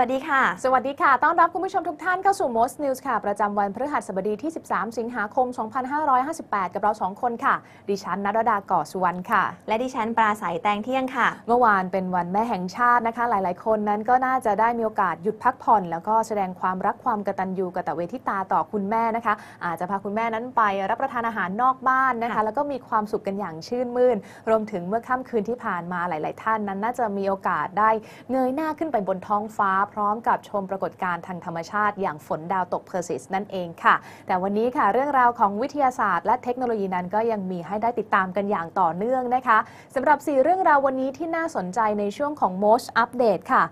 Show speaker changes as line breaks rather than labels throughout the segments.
วัสดีค่ะ
สวัสดีค่ะ ต้อนรับคุณผู้ชมทุกท่านเข้าสู่ Most News ค่ะ ประจำวันพฤหัสบดีที่ 13 สิงหาคม 2558 กับเรา 2 คนค่ะ ดิฉันนรดาก่อสุวรรณค่ะ
และดิฉันปราศัยแตงเที่ยงค่ะ
เมื่อวานเป็นวันแม่แห่งชาตินะคะ หลาย ๆ คนนั้นก็น่าจะได้มีโอกาสหยุดพักผ่อน แล้วก็แสดงความรักความกตัญญูกตเวทิตาต่อคุณแม่นะคะ อาจจะพาคุณแม่นั้นไปรับประทานอาหารนอกบ้านนะคะ
ค่ะ
แล้วก็มีความสุขกันอย่างชื่นมื่น รวมถึงเมื่อค่ำคืนที่ผ่านมาหลาย ๆ ท่านนั้น น่าจะมีโอกาสได้เงยหน้าขึ้นไปบนท้องฟ้าพร้อมกับชมปรากฏการณ์ทางธรรมชาติ อย่างฝนดาวตกเพอร์ซิสนั่นเองค่ะ แต่วันนี้ค่ะเรื่องราวของวิทยาศาสตร์ และเทคโนโลยีนั้นก็ยังมีให้ได้ติดตามกันอย่างต่อเนื่องนะคะสำหรับ 4 เรื่องราววันนี้ที่น่าสนใจในช่วงของ Most Update ค่ะ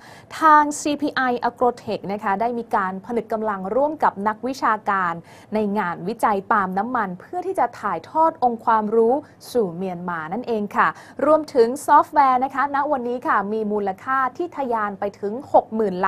ทาง CPI Agrotech นะคะได้มีการผนึกกำลังร่วมกับนักวิชาการ ในงานวิจัยปาล์มน้ำมัน เพื่อที่จะถ่ายทอดองค์ความรู้สู่เมียนมานั่นเองค่ะ รวมถึงซอฟต์แวร์นะคะณวันนี้ค่ะมีมูลค่าที่ทะยานไปถึง 60,000ล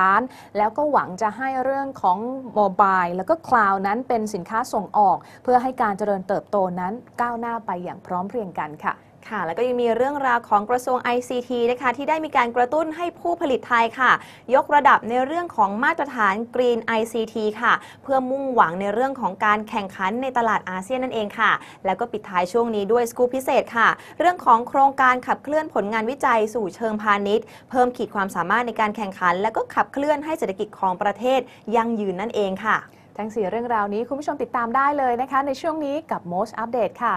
้านแล้วก็หวังจะให้เรื่องของโมบายแล้วก็คลาวนั้นเป็นสินค้าส่งออก เพื่อให้การเจริญเติบโตนั้นก้าวหน้าไปอย่างพร้อมเพรียงกันค่ะ
ค่ะ แล้วก็ยังมีเรื่องราวของกระทรวง ICT นะคะ ที่ได้มีการกระตุ้นให้ผู้ผลิตไทยค่ะ ยกระดับในเรื่องของมาตรฐาน Green ICT ค่ะ เพื่อมุ่งหวังในเรื่องของการแข่งขันในตลาดอาเซียนนั่นเองค่ะ แล้วก็ปิดท้ายช่วงนี้ด้วยสกู๊ปพิเศษค่ะ เรื่องของโครงการขับเคลื่อนผลงานวิจัยสู่เชิงพาณิชย์ เพิ่มขีดความสามารถในการแข่งขัน และก็ขับเคลื่อนให้เศรษฐกิจของประเทศยั่งยืนนั่นเองค่ะ
ทั้ง4เรื่องราวนี้คุณผู้ชมติดตามได้เลยนะคะ ในช่วงนี้กับ Most Update ค่ะ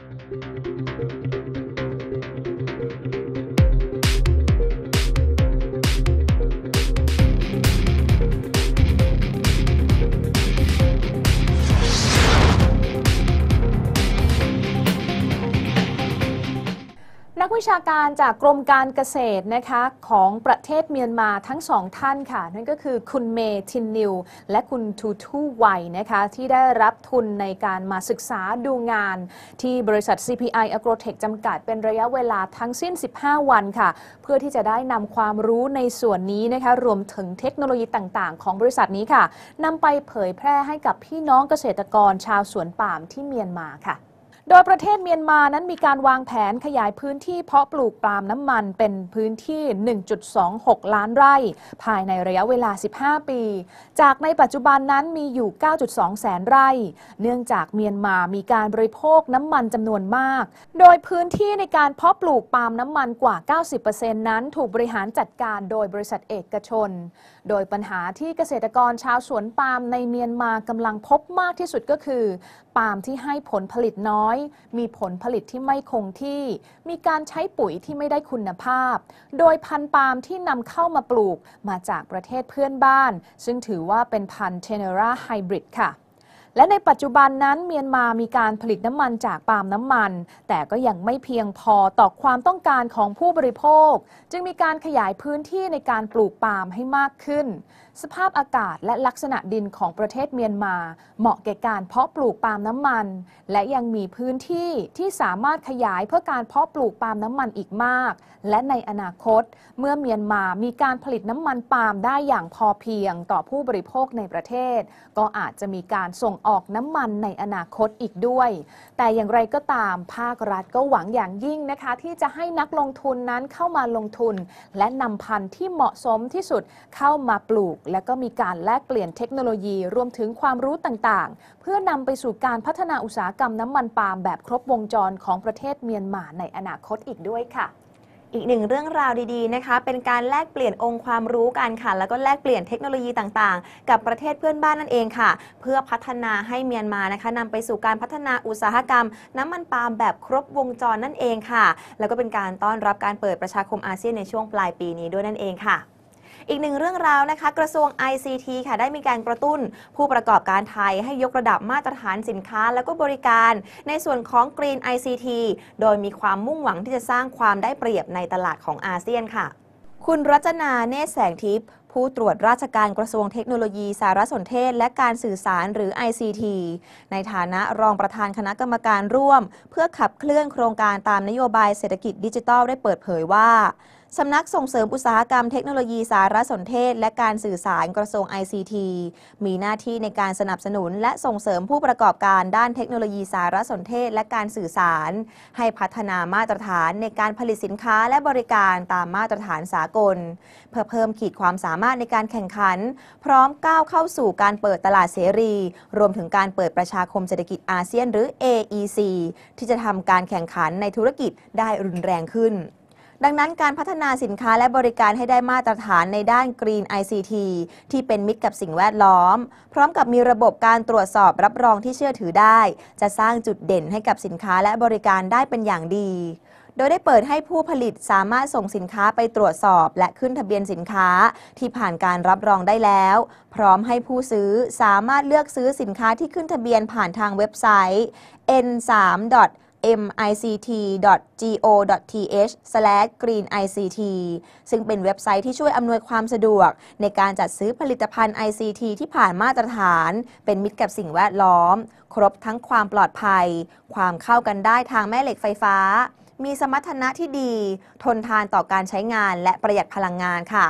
นัก วิชาการจากกรมการเกษตรนะคะของประเทศเมียนมาทั้งสองท่านค่ะ นั่นก็คือคุณเมทินนิว และคุณทูทูไวนะคะที่ได้รับทุนในการมาศึกษาดูงาน ที่บริษัท CPI Agrotech จำกัดเป็นระยะเวลาทั้งสิ้น 15 วันค่ะ เพื่อที่จะได้นำความรู้ในส่วนนี้นะคะรวมถึงเทคโนโลยีต่างๆ ของบริษัทนี้ค่ะนำไปเผยแพร่ให้กับพี่น้องเกษตรกรชาวสวนปาล์มที่เมียนมาค่ะ โดยประเทศเมียนมานั้นมีการวางแผนขยายพื้นที่เพาะปลูกปาล์มน้ำมันเป็นพื้นที่ 1.26 ล้านไร่ ภายในระยะเวลา 15 ปี จากในปัจจุบันนั้นมีอยู่ 9.2 แสนไร่ เนื่องจากเมียนมามีการบริโภคน้ำมันจำนวนมาก โดยพื้นที่ในการเพาะปลูกปาล์มน้ำมันกว่า 90%นั้นถูกบริหารจัดการโดยบริษัทเอกชน โดยปัญหาที่เกษตรกรชาวสวนปาล์มในเมียนมากำลังพบมากที่สุดก็คือ ปาล์มที่ให้ผลผลิตน้อยมีผลผลิตที่ไม่คงที่ มีการใช้ปุ๋ยที่ไม่ได้คุณภาพ โดยพันธุ์ปาล์มที่นำเข้ามาปลูกมาจากประเทศเพื่อนบ้าน ซึ่งถือว่าเป็นพันธุ์เทเนราไฮบริดค่ะและในปัจจุบันนั้นเมียนมามีการผลิตน้ำมันจากปาล์มน้ำมัน แต่ก็ยังไม่เพียงพอต่อความต้องการของผู้บริโภค จึงมีการขยายพื้นที่ในการปลูกปาล์มให้มากขึ้นสภาพอากาศและลักษณะดินของประเทศเมียนมา เหมาะแก่การเพาะปลูกปาล์มน้ำมัน และยังมีพื้นที่ที่สามารถขยายเพื่อการเพาะปลูกปาล์มน้ำมันอีกมาก และในอนาคต เมื่อเมียนมามีการผลิตน้ำมันปาล์มได้อย่างพอเพียงต่อผู้บริโภคในประเทศ ก็อาจจะมีการส่งออกน้ำมันในอนาคตอีกด้วย แต่อย่างไรก็ตามภาครัฐก็หวังอย่างยิ่งนะคะ ที่จะให้นักลงทุนนั้นเข้ามาลงทุน และนำพันธุ์ที่เหมาะสมที่สุดเข้ามาปลูกและก็มีการแลกเปลี่ยนเทคโนโลยีรวมถึงความรู้ต่างๆ เพื่อนำไปสู่การพัฒนาอุตสาหกรรมน้ำมันปาล์มแบบครบวงจรของประเทศเมียนมาในอนาคตอีกด้วยค่ะ
อีกหนึ่งเรื่องราวดีๆนะคะ เป็นการแลกเปลี่ยนองค์ความรู้กันค่ะ แล้วก็แลกเปลี่ยนเทคโนโลยีต่างๆ กับประเทศเพื่อนบ้านนั่นเองค่ะ เพื่อพัฒนาให้เมียนมานะคะนำไปสู่การพัฒนาอุตสาหกรรม น้ำมันปาล์มแบบครบวงจรนั่นเองค่ะ แล้วก็เป็นการต้อนรับการเปิดประชาคมอาเซียนในช่วงปลายปีนี้ด้วยนั่นเองค่ะ อีกหนึ่งเรื่องราวนะคะ กระทรวง ICT ค่ะได้มีการกระตุ้นผู้ประกอบการไทยให้ยกระดับมาตรฐานสินค้าและก็บริการ ในส่วนของ Green ICT โดยมีความมุ่งหวังที่จะสร้างความได้เปรียบในตลาดของอาเซียนค่ะ คุณรัตนาเนตรแสงทิพย์ผู้ตรวจราชการกระทรวงเทคโนโลยี สารสนเทศ และการสื่อสารหรือ ICT ในฐานะรองประธานคณะกรรมการร่วม เพื่อขับเคลื่อนโครงการตามนโยบายเศรษฐกิจดิจิทัลได้เปิดเผยว่า สำนักส่งเสริมอุตสาหกรรมเทคโนโลยีสารสนเทศ และการสื่อสารกระทรวง ICT มีหน้าที่ในการสนับสนุน และส่งเสริมผู้ประกอบการด้านเทคโนโลยีสารสนเทศ และการสื่อสาร ให้พัฒนามาตรฐานในการผลิตสินค้าและบริการตามมาตรฐานสากล เพื่อเพิ่มขีดความสามารถในการแข่งขัน พร้อมก้าวเข้าสู่การเปิดตลาดเสรี รวมถึงการเปิดประชาคมเศรษฐกิจอาเซียนหรือ AEC ที่จะทำการแข่งขันในธุรกิจได้รุนแรงขึ้น ดังนั้นการพัฒนาสินค้าและบริการให้ได้มาตรฐานในด้าน Green ICT ที่เป็นมิตรกับสิ่งแวดล้อม พร้อมกับมีระบบการตรวจสอบรับรองที่เชื่อถือได้ จะสร้างจุดเด่นให้กับสินค้าและบริการได้เป็นอย่างดีโดยได้เปิดให้ผู้ผลิตสามารถส่งสินค้าไปตรวจสอบ และขึ้นทะเบียนสินค้าที่ผ่านการรับรองได้แล้ว พร้อมให้ผู้ซื้อสามารถเลือกซื้อสินค้าที่ขึ้นทะเบียนผ่านทางเว็บไซต์ n3. mict.go.th/greenict ซึ่งเป็นเว็บไซต์ที่ช่วยอำนวยความสะดวก ในการจัดซื้อผลิตภัณฑ์ ICT ที่ผ่านมาตรฐาน เป็นมิตรกับสิ่งแวดล้อม ครบทั้งความปลอดภัย ความเข้ากันได้ทางแม่เหล็กไฟฟ้า มีสมรรถนะที่ดี ทนทานต่อการใช้งานและประหยัดพลังงานค่ะ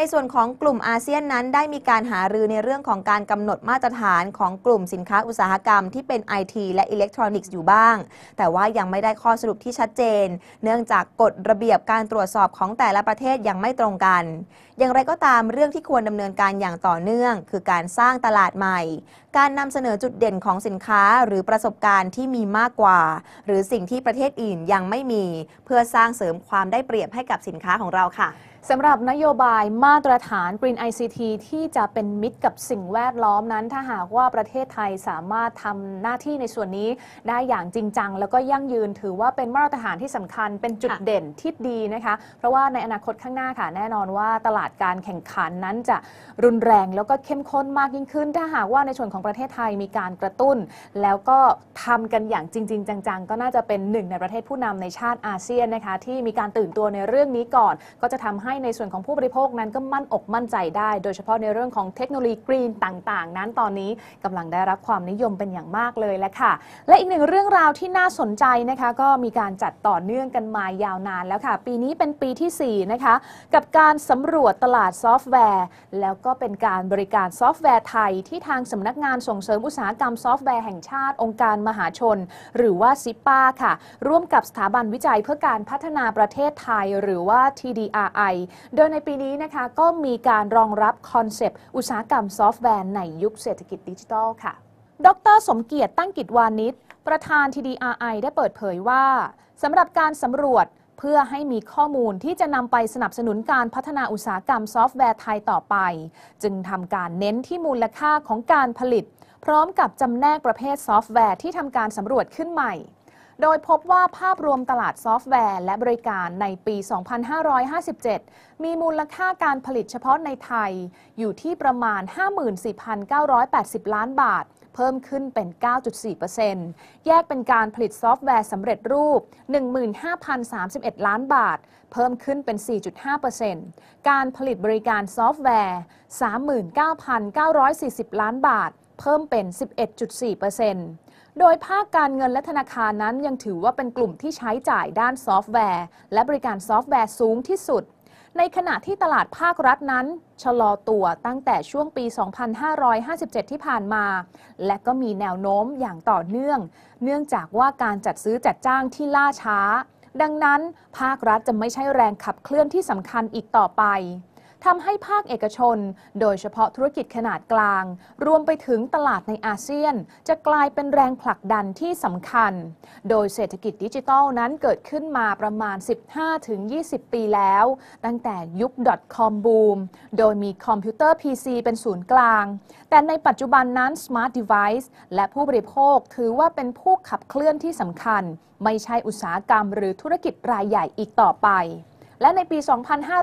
ในส่วนของกลุ่มอาเซียนนั้นได้มีการหารือในเรื่องของการกำหนดมาตรฐานของกลุ่มสินค้าอุตสาหกรรมที่เป็น IT และอิเล็กทรอนิกส์อยู่บ้าง แต่ว่ายังไม่ได้ข้อสรุปที่ชัดเจน เนื่องจากกฎระเบียบการตรวจสอบของแต่ละประเทศยังไม่ตรงกัน อย่างไรก็ตามเรื่องที่ควรดำเนินการอย่างต่อเนื่อง คือการสร้างตลาดใหม่ การนำเสนอจุดเด่นของสินค้าหรือประสบการณ์ที่มีมากกว่า หรือสิ่งที่ประเทศอื่นยังไม่มี เพื่อสร้างเสริมความได้เปรียบให้กับสินค้าของเราค่ะ
สำหรับนโยบายมาตรฐาน Green ICT ที่จะเป็นมิตรกับสิ่งแวดล้อมนั้น ถ้าหากว่าประเทศไทยสามารถทำหน้าที่ในส่วนนี้ได้อย่างจริงจัง แล้วก็ยั่งยืนถือว่าเป็นมาตรฐานที่สำคัญเป็นจุดเด่นที่ดีนะคะ เพราะว่าในอนาคตข้างหน้าค่ะ แน่นอนว่าตลาดการแข่งขันนั้นจะรุนแรงแล้วก็เข้มข้นมากยิ่งขึ้น ถ้าหากว่าในส่วนของประเทศไทยมีการกระตุ้น แล้วก็ทำกันอย่างจริง ๆ จัง ๆ ก็น่าจะเป็นหนึ่งในประเทศผู้นำในชาติอาเซียนนะคะที่มีการตื่นตัวในเรื่องนี้ก่อน ก็จะทำให้ในส่วนของผู้บริโภคนั้นก็มั่นอกมั่นใจได้ โดยเฉพาะในเรื่องของเทคโนโลยีกรีนต่าง ๆ นั้นตอนนี้กำลังได้รับความนิยมเป็นอย่างมากเลยแหละค่ะ และอีกหนึ่งเรื่องราวที่น่าสนใจนะคะก็มีการจัดต่อเนื่องกันมายาวนานแล้วค่ะ ปีนี้เป็นปีทีสี่4 นะคะ กับการสำรวจตลาดซอฟต์แวร์ แล้วก็เป็นการบริการซอฟต์แวร์ไทยที่ทางสำนักงานส่งเสริมอุตสาหกรรมซอฟต์แวร์แห่งชาติองค์การมหาชน หรือว่าซิป้าค่ะ ร่วมกับสถาบันวิจัยเพื่อการพัฒนาประเทศไทยหรือว่า TDRI โดยในปีนี้นะคะก็มีการรองรับคอนเซปต์อุตสาหกรรมซอฟต์แวร์ในยุคเศรษฐกิจดิจิทัลค่ะ ดร สมเกียรติตั้งกิจวานิชประธาน TDRI ได้เปิดเผยว่าสำหรับการสำรวจ เพื่อให้มีข้อมูลที่จะนำไปสนับสนุนการพัฒนาอุตสาหกรรมซอฟต์แวร์ไทยต่อไป จึงทำการเน้นที่มูลค่าของการผลิต พร้อมกับจำแนกประเภทซอฟต์แวร์ที่ทำการสำรวจขึ้นใหม่ โดยพบว่าภาพรวมตลาดซอฟต์แวร์และบริการในปี 2557 มีมูลค่าการผลิตเฉพาะในไทย อยู่ที่ประมาณ 54,980 ล้านบาท เพิ่มขึ้นเป็น 9.4%แยกเป็นการผลิตซอฟต์แวร์สำเร็จรูป 15,031 ล้านบาท เพิ่มขึ้นเป็น 4.5%การผลิตบริการซอฟต์แวร์ 39,940 ล้านบาท เพิ่มเป็น 11.4%โดยภาคการเงินและธนาคารนั้นยังถือว่าเป็นกลุ่มที่ใช้จ่ายด้านซอฟต์แวร์ และบริการซอฟต์แวร์สูงที่สุด ในขณะที่ตลาดภาครัฐนั้น ชะลอตัวตั้งแต่ช่วงปี 2557 ที่ผ่านมา และก็มีแนวโน้มอย่างต่อเนื่อง เนื่องจากว่าการจัดซื้อจัดจ้างที่ล่าช้า ดังนั้น ภาครัฐจะไม่ใช่แรงขับเคลื่อนที่สำคัญอีกต่อไป ทำให้ภาคเอกชน โดยเฉพาะธุรกิจขนาดกลาง รวมไปถึงตลาดในอาเซียน จะกลายเป็นแรงผลักดันที่สำคัญ โดยเศรษฐกิจดิจิทัลนั้นเกิดขึ้นมาประมาณ 15-20 ปีแล้ว ตั้งแต่ยุค .com boom โดยมีคอมพิวเตอร์ PC เป็นศูนย์กลาง แต่ในปัจจุบันนั้น Smart Device และผู้บริโภคถือว่าเป็นผู้ขับเคลื่อนที่สำคัญ ไม่ใช่อุตสาหกรรมหรือธุรกิจรายใหญ่อีกต่อไป และในปี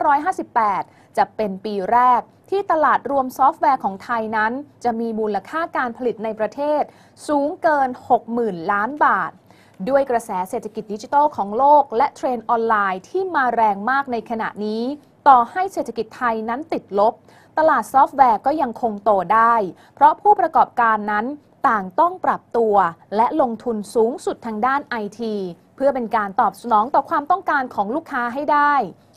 2558 จะเป็นปีแรกที่ตลาดรวมซอฟต์แวร์ของไทยนั้น จะมีมูลค่าการผลิตในประเทศ สูงเกิน 60,000 ล้านบาท ด้วยกระแสเศรษฐกิจดิจิทัลของโลก และเทรนด์ออนไลน์ที่มาแรงมากในขณะนี้ ต่อให้เศรษฐกิจไทยนั้นติดลบ ตลาดซอฟต์แวร์ก็ยังคงโตได้ เพราะผู้ประกอบการนั้นต่างต้องปรับตัว และลงทุนสูงสุดทางด้านไอที เพื่อเป็นการตอบสนองต่อความต้องการของลูกค้าให้ได้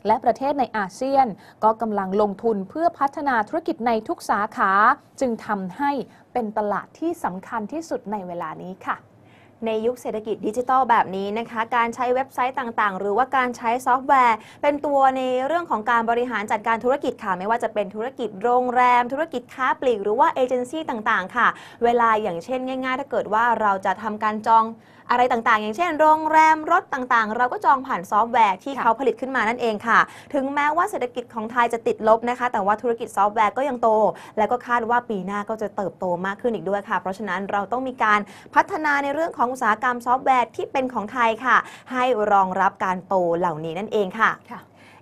และประเทศในอาเซียน ก็กำลังลงทุนเพื่อพัฒนาธุรกิจในทุกสาขา จึงทำให้เป็นตลาดที่สำคัญที่สุดในเวลานี้ค่ะ
ในยุคเศรษฐกิจดิจิทัลแบบนี้นะคะ การใช้เว็บไซต์ต่างๆ หรือว่าการใช้ซอฟต์แวร์ เป็นตัวในเรื่องของการบริหารจัดการธุรกิจค่ะ ไม่ว่าจะเป็นธุรกิจโรงแรม ธุรกิจค้าปลีก หรือว่าเอเจนซี่ต่างๆ ค่ะ เวลาอย่างเช่นง่าย ๆ ถ้าเกิดว่าเราจะทำการจอง อะไรต่างๆ อย่างเช่น โรงแรมรถต่างๆ เราก็จองผ่านซอฟต์แวร์ที่
ค่ะ
เขาผลิตขึ้นมานั่นเองค่ะ ถึงแม้ว่าเศรษฐกิจของไทยจะติดลบนะคะ แต่ว่าธุรกิจซอฟต์แวร์ก็ยังโต แล้วก็คาดว่าปีหน้าก็จะเติบโตมากขึ้นอีกด้วยค่ะ เพราะฉะนั้นเราต้องมีการพัฒนาในเรื่องของอุตสาหกรรมซอฟต์แวร์ที่เป็นของไทยค่ะ ให้รองรับการโตเหล่านี้นั่นเองค่ะ
ค่ะ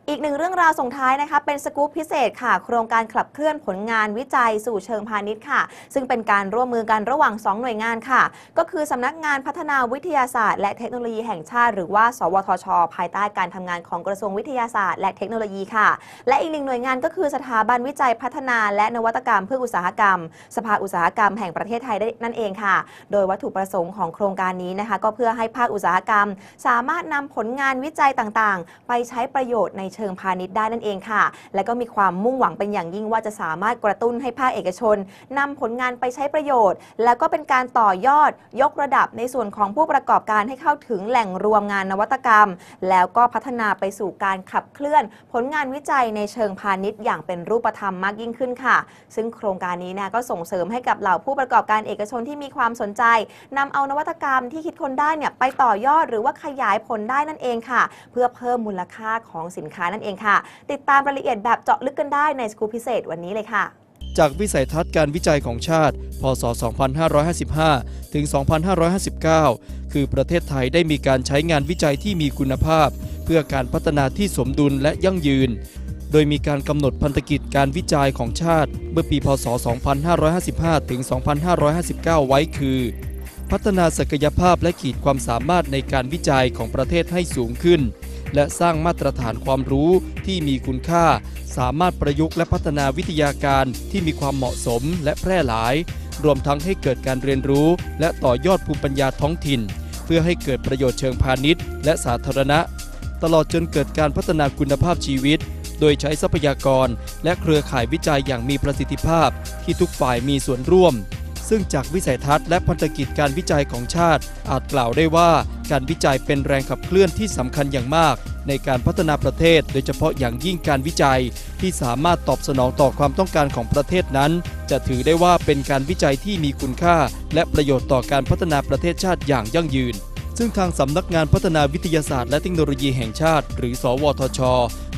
อีกหนึ่งเรื่องราวส่งท้ายนะคะเป็นสกู๊ปพิเศษค่ะ โครงการขับเคลื่อนผลงานวิจัยสู่เชิงพาณิชย์ค่ะ ซึ่งเป็นการร่วมมือกันระหว่าง 2 หน่วยงานค่ะ ก็คือสำนักงานพัฒนาวิทยาศาสตร์ และเทคโนโลยีแห่งชาติ หรือว่า สวทช ภายใต้การทำงานของกระทรวงวิทยาศาสตร์ และเทคโนโลยีค่ะ และอีกหนึ่งหน่วยงานก็คือสถาบันวิจัยพัฒนาและนวัตกรรมเพื่ออุตสาหกรรม สภาอุตสาหกรรมแห่งประเทศไทยได้นั่นเองค่ะ โดยวัตถุประสงค์ของโครงการนี้นะคะ ก็เพื่อให้ภาคอุตสาหกรรม สามารถนำผลงานวิจัยต่างๆ ไปใช้ประโยชน์ในเชิงพาณิชย์ได้นั่นเองค่ะ และก็มีความมุ่งหวังเป็นอย่างยิ่งว่าจะสามารถกระตุ้นให้ภาคเอกชนนำผลงานไปใช้ประโยชน์ แล้วก็เป็นการต่อยอดยกระดับในส่วนของผู้ประกอบการให้เข้าถึงแหล่งรวมงานนวัตกรรม แล้วก็พัฒนาไปสู่การขับเคลื่อน ผลงานวิจัยในเชิงพาณิชย์อย่างเป็นรูปธรรมมากยิ่งขึ้นค่ะ ซึ่งโครงการนี้นะก็ส่งเสริมให้กับเหล่าผู้ประกอบการเอกชนที่มีความสนใจนำเอานวัตกรรมที่คิดค้นได้เนี่ยไปต่อยอดหรือว่าขยายผลได้นั่นเองค่ะ เพื่อเพิ่มมูลค่าของสินค้านั่นเองค่ะ ติดตามรายละเอียดแบบเจาะลึกกันได้ในสกูปพิเศษวันนี้เลยค่ะ
จากวิสัยทัศน์การวิจัยของชาติ พศ 2555 ถึง 2559 คือประเทศไทยได้มีการใช้งานวิจัยที่มีคุณภาพ เพื่อการพัฒนาที่สมดุลและยั่งยืน โดยมีการกำหนดพันธกิจการวิจัยของชาติ เมื่อปี พศ 2555 ถึง 2559 ไว้คือ พัฒนาศักยภาพและขีดความสามารถในการวิจัยของประเทศให้สูงขึ้น และสร้างมาตรฐานความรู้ที่มีคุณค่า สามารถประยุกต์และพัฒนาวิทยาการที่มีความเหมาะสมและแพร่หลาย รวมทั้งให้เกิดการเรียนรู้ และต่อยอดภูมิปัญญาท้องถิ่น เพื่อให้เกิดประโยชน์เชิงพาณิชย์ และสาธารณะ ตลอดจนเกิดการพัฒนาคุณภาพชีวิต โดยใช้ทรัพยากร และเครือข่ายวิจัยอย่างมีประสิทธิภาพ ที่ทุกฝ่ายมีส่วนร่วม ซึ่งจากวิสัยทัศน์และพันธกิจการวิจัยของชาติ อาจกล่าวได้ว่าการวิจัยเป็นแรงขับเคลื่อนที่สำคัญอย่างมาก ในการพัฒนาประเทศ โดยเฉพาะอย่างยิ่งการวิจัย ที่สามารถตอบสนองต่อความต้องการของประเทศนั้น จะถือได้ว่าเป็นการวิจัยที่มีคุณค่า และประโยชน์ต่อการพัฒนาประเทศชาติอย่างยั่งยืนซึ่งทางสำนักงานพัฒนาวิทยาศาสตร์และเทคโนโลยีแห่งชาติ หรือ สวทช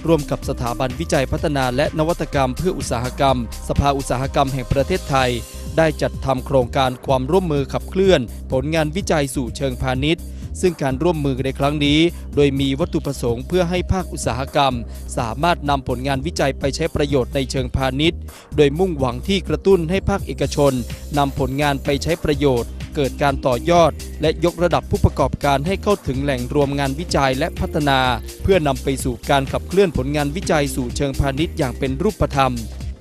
ร่วมกับสถาบันวิจัยพัฒนาและนวัตกรรมเพื่ออุตสาหกรรม สภาอุตสาหกรรมแห่งประเทศไทย ได้จัดทำโครงการความร่วมมือขับเคลื่อน ผลงานวิจัยสู่เชิงพาณิชย์ ซึ่งการร่วมมือในครั้งนี้ โดยมีวัตถุประสงค์เพื่อให้ภาคอุตสาหกรรม สามารถนำผลงานวิจัยไปใช้ประโยชน์ในเชิงพาณิชย์ โดยมุ่งหวังที่กระตุ้นให้ภาคเอกชนนำผลงานไปใช้ประโยชน์ เกิดการต่อยอด และยกระดับผู้ประกอบการให้เข้าถึงแหล่งรวมงานวิจัยและพัฒนา เพื่อนำไปสู่การขับเคลื่อนผลงานวิจัยสู่เชิงพาณิชย์อย่างเป็นรูปธรรม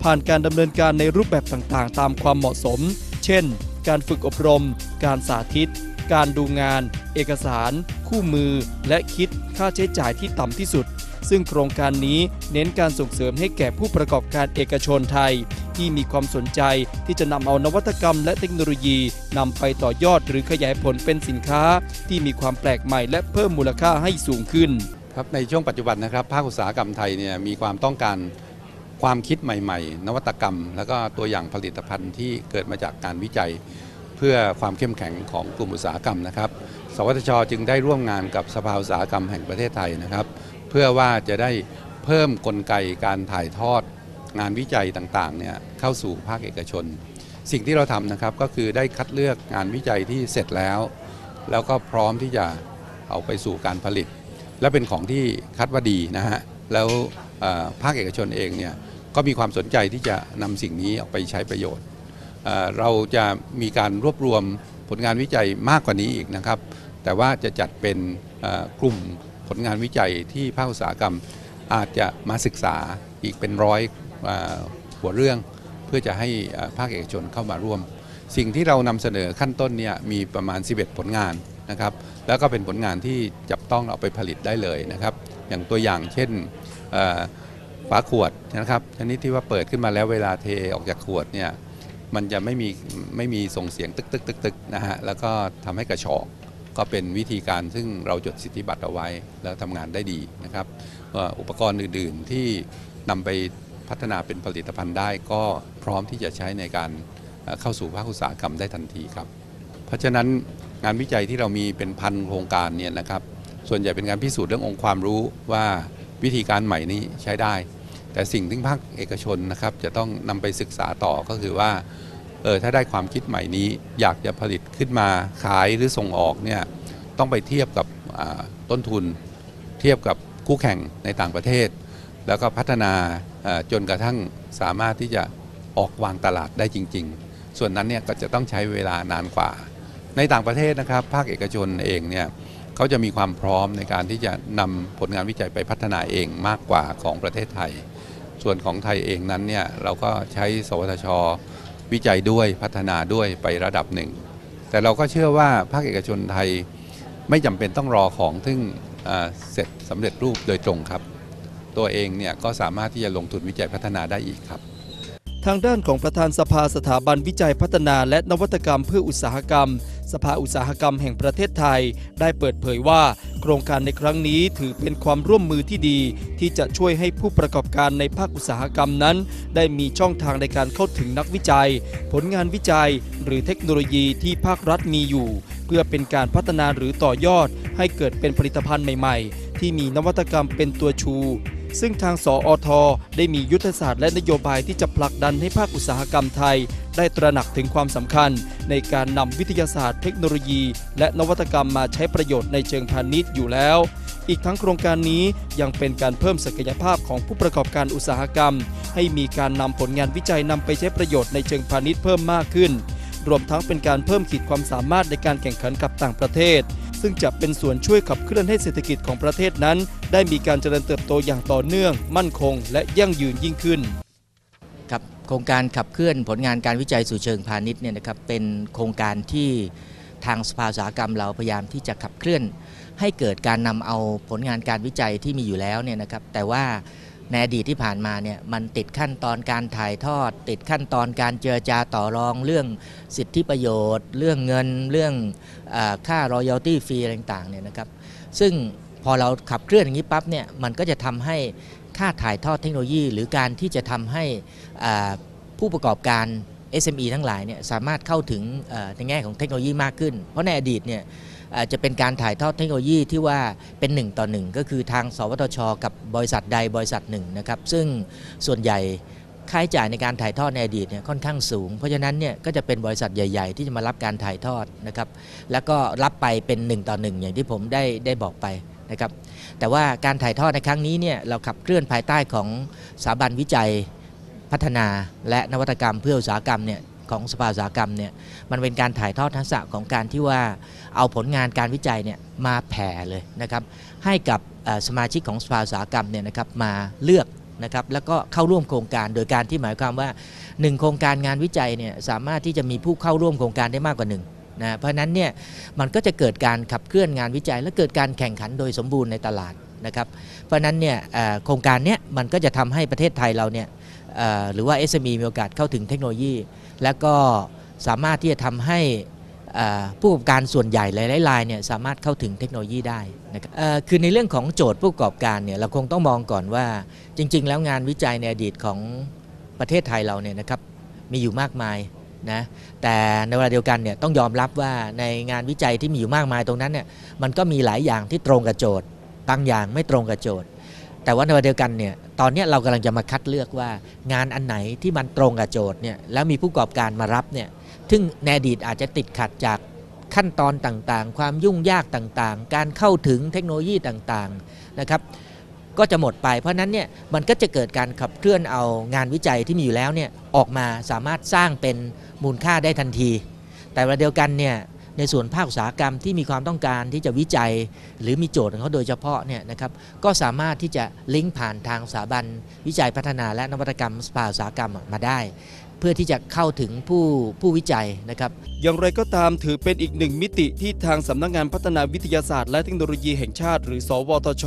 ผ่านการดำเนินการในรูปแบบต่างๆ ตามความเหมาะสม เช่น การฝึกอบรม การสาธิต การดูงาน เอกสาร คู่มือ และคิดค่าใช้จ่ายที่ต่ำที่สุดซึ่งโครงการนี้เน้นการส่งเสริมให้แก่ผู้ประกอบการเอกชนไทย ที่มีความสนใจที่จะนำเอานวัตกรรมและเทคโนโลยีนำไปต่อยอดหรือขยายผลเป็นสินค้า ที่มีความแปลกใหม่และเพิ่มมูลค่าให้สูงขึ้น
ครับในช่วงปัจจุบันนะครับภาคอุตสาหกรรมไทยเนี่ยมีความต้องการความคิดใหม่ ๆ นวัตกรรม แล้วก็ตัวอย่างผลิตภัณฑ์ที่เกิดมาจากการวิจัย เพื่อความเข้มแข็งของกลุ่มอุตสาหกรรมนะครับ สวทช จึงได้ร่วมงานกับสภาอุตสาหกรรมแห่งประเทศไทยนะครับ เพื่อว่าจะได้เพิ่มกลไกการถ่ายทอด งานวิจัยต่างๆเนี่ยเข้าสู่ภาคเอกชน สิ่งที่เราทำนะครับก็คือได้คัดเลือกงานวิจัยที่เสร็จแล้ว แล้วก็พร้อมที่จะเอาไปสู่การผลิต และเป็นของที่คัดว่าดีนะฮะแล้วภาคเอกชนเองเนี่ยก็มีความสนใจที่จะนำสิ่งนี้ออกไปใช้ประโยชน์ เราจะมีการรวบรวมผลงานวิจัยมากกว่านี้อีกนะครับ แต่ว่าจะจัดเป็นกลุ่มผลงานวิจัยที่ภาคอุตสาหกรรมอาจจะมาศึกษาอีกเป็นร้อย หัวเรื่องเพื่อจะให้ภาคเอกชนเข้ามาร่วม สิ่งที่เรานำเสนอขั้นต้นเนี่ยมีประมาณ 11 ผลงานนะครับแล้วก็เป็นผลงานที่จับต้องเอาไปผลิตได้เลยนะครับ อย่างตัวอย่างเช่นฝาขวดนะครับชนิดที่ว่าเปิดขึ้นมาแล้วเวลาเทออกจากขวดเนี่ยมันจะไม่มีไม่มีส่งเสียงตึกตึกตึกตึกนะฮะแล้วก็ทำให้กระชอกก็เป็นวิธีการซึ่งเราจดสิทธิบัตรเอาไว้แล้วทำงานได้ดีนะครับอุปกรณ์อื่น ๆที่นำไป พัฒนาเป็นผลิตภัณฑ์ได้ก็พร้อมที่จะใช้ในการเข้าสู่ภาคอุตสาหกรรมได้ทันทีครับ เพราะฉะนั้นงานวิจัยที่เรามีเป็นพันโครงการเนี่ยนะครับ ส่วนใหญ่เป็นการพิสูจน์เรื่ององค์ความรู้ว่าวิธีการใหม่นี้ใช้ได้ แต่สิ่งที่ภาคเอกชนนะครับจะต้องนำไปศึกษาต่อก็คือว่าเออถ้าได้ความคิดใหม่นี้ อยากจะผลิตขึ้นมาขายหรือส่งออกเนี่ยต้องไปเทียบกับต้นทุน เทียบกับคู่แข่งในต่างประเทศ แล้วก็พัฒนา จนกระทั่งสามารถที่จะออกวางตลาดได้จริง ๆ ส่วนนั้นเนี่ยก็จะต้องใช้เวลานานกว่า ในต่างประเทศนะครับ ภาคเอกชนเองเนี่ยเขาจะมีความพร้อมในการที่จะนำผลงานวิจัยไปพัฒนาเองมากกว่าของประเทศไทย ส่วนของไทยเองนั้นเนี่ยเราก็ใช้สวทช วิจัยด้วยพัฒนาด้วยไประดับหนึ่ง แต่เราก็เชื่อว่าภาคเอกชนไทยไม่จำเป็นต้องรอของซึ่งเสร็จสำเร็จรูปโดยตรงครับ ตัวเองเนี่ยก็สามารถที่จะลงทุนวิจัยพัฒนาได้อีกครับ
ทางด้านของประธานสภาสถาบันวิจัยพัฒนาและนวัตกรรมเพื่ออุตสาหกรรม สภาอุตสาหกรรมแห่งประเทศไทย ได้เปิดเผยว่า โครงการในครั้งนี้ถือเป็นความร่วมมือที่ดี ที่จะช่วยให้ผู้ประกอบการในภาคอุตสาหกรรมนั้น ได้มีช่องทางในการเข้าถึงนักวิจัย ผลงานวิจัย หรือเทคโนโลยีที่ภาครัฐมีอยู่ เพื่อเป็นการพัฒนาหรือต่อยอด ให้เกิดเป็นผลิตภัณฑ์ใหม่ ๆ ที่มีนวัตกรรมเป็นตัวชู ซึ่งทางสออทได้มียุทธศาสตร์และนโยบายที่จะผลักดันให้ภาคอุตสาหกรรมไทย ได้ตระหนักถึงความสำคัญ ในการนำวิทยาศาสตร์เทคโนโลยี และนวัตกรรมมาใช้ประโยชน์ในเชิงพาณิชย์อยู่แล้ว อีกทั้งโครงการนี้ยังเป็นการเพิ่มศักยภาพของผู้ประกอบการอุตสาหกรรม ให้มีการนำผลงานวิจัยนำไปใช้ประโยชน์ในเชิงพาณิชย์เพิ่มมากขึ้น รวมทั้งเป็นการเพิ่มขีดความสามารถในการแข่งขันกับต่างประเทศ ซึ่งจะเป็นส่วนช่วยขับเคลื่อนให้เศรษฐกิจของประเทศนั้น ได้มีการเจริญเติบโตอย่างต่อเนื่อง มั่นคง และยั่งยืนยิ่งขึ้น
ครับโครงการขับเคลื่อนผลงานการวิจัยสู่เชิงพาณิชย์เนี่ยนะครับเป็นโครงการที่ทางสภาอุตสาหกรรมเราพยายามที่จะขับเคลื่อน ให้เกิดการนำเอาผลงานการวิจัยที่มีอยู่แล้วเนี่ยนะครับแต่ว่า ในอดีตที่ผ่านมาเนี่ยมันติดขั้นตอนการถ่ายทอด ติดขั้นตอนการเจรจาต่อรองเรื่องสิทธิประโยชน์ เรื่องเงินเรื่องอค่ารอยัลตี้ฟรีอะไรต่างๆเนี่ยนะครับซึ่งพอเราขับเคลื่อนอย่างนี้ปั๊บเนี่ยมันก็จะทำให้ค่าถ่ายทอดเทคโนโลยี หรือการที่จะทำให้ผู้ประกอบการ SME ทั้งหลายเนี่ยสามารถเข้าถึงในแง่ของเทคโนโลยีมากขึ้น เพราะในอดีตเนี่ย จะเป็นการถ่ายทอดเทคโนโลยีที่ว่าเป็นหนึ่งต่อหนึ่งก็คือทางสวทช กับบริษัทใดบริษัทหนึ่งนะครับซึ่งส่วนใหญ่ค่าใช้จ่ายในการถ่ายทอดในอดีตเนี่ยค่อนข้างสูง เพราะฉะนั้นเนี่ยก็จะเป็นบริษัทใหญ่ ๆ ที่จะมารับการถ่ายทอดนะครับแล้วก็รับไปเป็นหนึ่งต่อหนึ่งอย่างที่ผมได้ได้บอกไปนะครับแต่ว่าการถ่ายทอดในครั้งนี้เนี่ยเราขับเคลื่อนภายใต้ของสถาบันวิจัยพัฒนาและนวัตกรรมเพื่ออุตสาหกรรมเนี่ย ของสภาอุตสาหกรรมเนี่ยมันเป็นการถ่ายทอดทักษะของการที่ว่าเอาผลงานการวิจัยเนี่ยมาแผ่เลยนะครับให้กับสมาชิกของสภาอุตสาหกรรมเนี่ยนะครับมาเลือกนะครับแล้วก็เข้าร่วมโครงการโดยการที่หมายความว่า 1 โครงการงานวิจัยเนี่ยสามารถที่จะมีผู้เข้าร่วมโครงการได้มากกว่าหนึ่งนะเพราะนั้นเนี่ยมันก็จะเกิดการขับเคลื่อนงานวิจัย และเกิดการแข่งขันโดยสมบูรณ์ในตลาดนะครับเพราะนั้นเนี่ยโครงการเนี้ยมันก็จะทำให้ประเทศไทยเราเนี่ย หรือว่า SME มีโอกาสเข้าถึงเทคโนโลยี และก็สามารถที่จะทำให้ผู้ประกอบการส่วนใหญ่หลายๆรายเนี่ยสามารถเข้าถึงเทคโนโลยีได้นะครับคือในเรื่องของโจทย์ผู้ประกอบการเนี่ยเราคงต้องมองก่อนว่าจริง ๆ แล้วงานวิจัยในอดีตของประเทศไทยเราเนี่ยนะครับมีอยู่มากมายนะแต่ในเวลาเดียวกันเนี่ยต้องยอมรับว่าในงานวิจัยที่มีอยู่มากมายตรงนั้นเนี่ยมันก็มีหลายอย่างที่ตรงกับโจทย์บางอย่างไม่ตรงกับโจทย์ แต่ว่าในวันเดียวกันเนี่ยตอนนี้เรากำลังจะมาคัดเลือกว่างานอันไหนที่มันตรงกับโจทย์เนี่ยแล้วมีผู้ประกอบการมารับเนี่ยซึ่งในอดีตอาจจะติดขัดจากขั้นตอนต่างๆ ความยุ่งยากต่างๆ การเข้าถึงเทคโนโลยีต่างๆนะครับก็จะหมดไปเพราะฉะนั้นเนี่ยมันก็จะเกิดการขับเคลื่อนเอางานวิจัยที่มีอยู่แล้วเนี่ยออกมาสามารถสร้างเป็นมูลค่าได้ทันที แต่เวลาเดียวกันเนี่ย ในส่วนภาคอุตสาหกรรมที่มีความต้องการที่จะวิจัย หรือมีโจทย์ของเขาโดยเฉพาะเนี่ยนะครับก็สามารถที่จะลิงก์ผ่านทางสถาบันวิจัยพัฒนาและนวัตกรรมสภาอุตสาหกรรมมาได้ เพื่อที่จะเข้าถึงผู้ผู้วิจัยนะครับ
อย่างไรก็ตามถือเป็นอีกหนึ่งมิติที่ทางสำนักงานพัฒนาวิทยาศาสตร์ และเทคโนโลยีแห่งชาติ หรือสวทช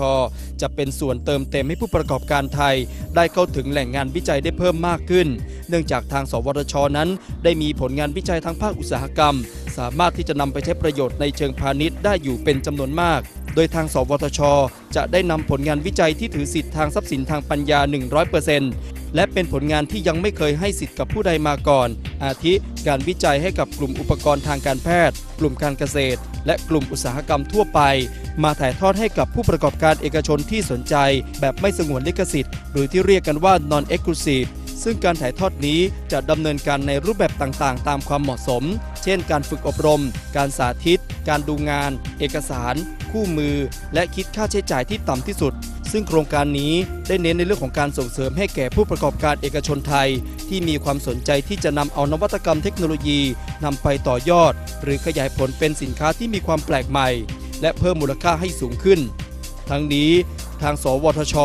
จะเป็นส่วนเติมเต็มให้ผู้ประกอบการไทย ได้เข้าถึงแหล่งงานวิจัยได้เพิ่มมากขึ้น เนื่องจากทางสวทช นั้น ได้มีผลงานวิจัยทางภาคอุตสาหกรรม สามารถที่จะนำไปใช้ประโยชน์ในเชิงพาณิชย์ได้อยู่เป็นจำนวนมากโดยทาง สวทช จะได้นำผลงานวิจัยที่ถือสิทธิ์ทางทรัพย์สินทางปัญญา 100% และเป็นผลงานที่ยังไม่เคยให้สิทธิ์กับผู้ใดมาก่อน อาทิ การวิจัยให้กับกลุ่มอุปกรณ์ทางการแพทย์ กลุ่มการเกษตร และกลุ่มอุตสาหกรรมทั่วไป มาถ่ายทอดให้กับผู้ประกอบการเอกชนที่สนใจ แบบไม่สงวนลิขสิทธิ์ หรือที่เรียกกันว่า non exclusive ซึ่งการถ่ายทอดนี้จะดำเนินการในรูปแบบต่างๆ ตามความเหมาะสม เช่น การฝึกอบรม การสาธิต การดูงาน เอกสาร คู่มือ และคิดค่าใช้จ่ายที่ต่ำที่สุด ซึ่งโครงการนี้ได้เน้นในเรื่องของการส่งเสริมให้แก่ผู้ประกอบการเอกชนไทย ที่มีความสนใจที่จะนำเอานวัตกรรมเทคโนโลยีนำไปต่อยอด หรือขยายผลเป็นสินค้าที่มีความแปลกใหม่ และเพิ่มมูลค่าให้สูงขึ้น ทั้งนี้ทาง สวทช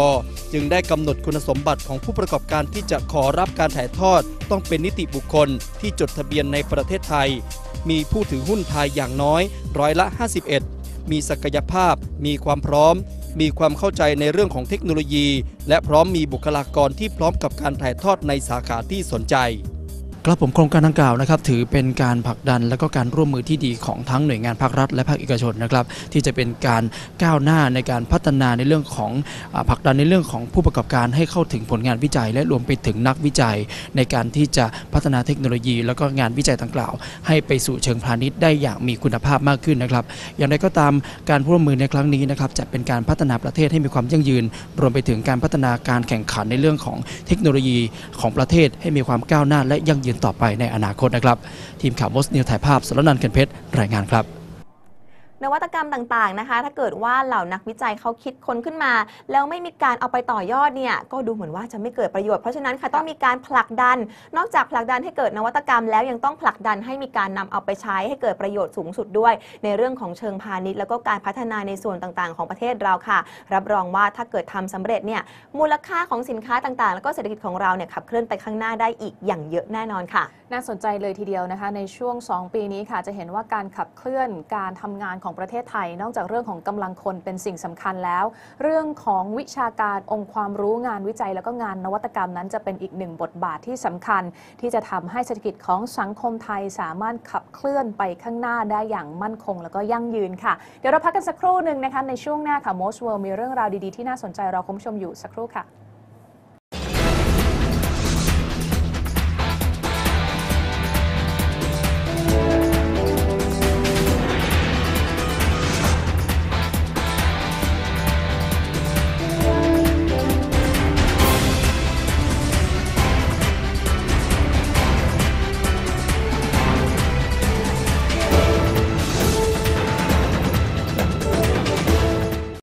จึงได้กำหนดคุณสมบัติของผู้ประกอบการที่จะขอรับการถ่ายทอด ต้องเป็นนิติบุคคลที่จดทะเบียนในประเทศไทย มีผู้ถือหุ้นไทยอย่างน้อยร้อยละ 51 มีศักยภาพ มีความพร้อม มีความเข้าใจในเรื่องของเทคโนโลยี และพร้อมมีบุคลากรที่พร้อมกับการถ่ายทอดในสาขาที่สนใจ ครับผมโครงการดังกล่าวนะครับถือเป็นการผลักดันและก็การร่วมมือที่ดีของทั้งหน่วยงานภาครัฐและภาคเอกชนนะครับที่จะเป็นการก้าวหน้าในการพัฒนาในเรื่องของผลักดันในเรื่องของผู้ประกอบการให้เข้าถึงผลงานวิจัย และรวมไปถึงนักวิจัย ในการที่จะพัฒนาเทคโนโลยี แล้วก็งานวิจัยดังกล่าว ให้ไปสู่เชิงพาณิชย์ได้อย่างมีคุณภาพมากขึ้นนะครับ อย่างไรก็ตามการร่วมมือในครั้งนี้นะครับจะเป็นการพัฒนาประเทศให้มีความยั่งยืน รวมไปถึงการพัฒนาการแข่งขันในเรื่องของเทคโนโลยีของประเทศให้มีความก้าวหน้าและยั่งยืนต่อไปในอนาคตนะครับ ทีมข่าวมสนิวถ่ายภาพสรนันท์เคนเพชรรายงานครับ
นวัตกรรมต่างๆนะคะ ถ้าเกิดว่าเหล่านักวิจัยเขาคิดค้นขึ้นมา แล้วไม่มีการเอาไปต่อยอดเนี่ยก็ดูเหมือนว่าจะไม่เกิดประโยชน์เพราะฉะนั้นค่ะต้องมีการผลักดัน นอกจากผลักดันให้เกิดนวัตกรรม แล้วยังต้องผลักดันให้มีการนำเอาไปใช้ให้เกิดประโยชน์สูงสุดด้วย ในเรื่องของเชิงพาณิชย์แล้วก็การพัฒนาในส่วนต่างๆ ของประเทศเราค่ะ รับรองว่าถ้าเกิดทำสำเร็จเนี่ยมูลค่าของสินค้าต่างๆ แล้วก็เศรษฐกิจของเราเนี่ยขับเคลื่อนไปข้างหน้าได้อีกอย่างเยอะแน่นอนค่ะ
น่าสนใจเลยทีเดียวนะคะ ในช่วง 2 ปีนี้ค่ะจะเห็นว่าการขับเคลื่อนการทำงานของประเทศไทย นอกจากเรื่องของกำลังคนเป็นสิ่งสำคัญแล้ว เรื่องของวิชาการองค์ความรู้งานวิจัย แล้วก็งานนวัตกรรมนั้นจะเป็นอีกหนึ่งบทบาทที่สำคัญ ที่จะทำให้เศรษฐกิจของสังคมไทยสามารถขับเคลื่อนไปข้างหน้าได้อย่างมั่นคง แล้วก็ยั่งยืนค่ะ เดี๋ยวเราพักกันสักครู่หนึ่งนะคะในช่วงหน้าค่ะ Most World มีเรื่องราวดีๆที่น่าสนใจรอคุณผู้ชมอยู่สักครู่ค่ะ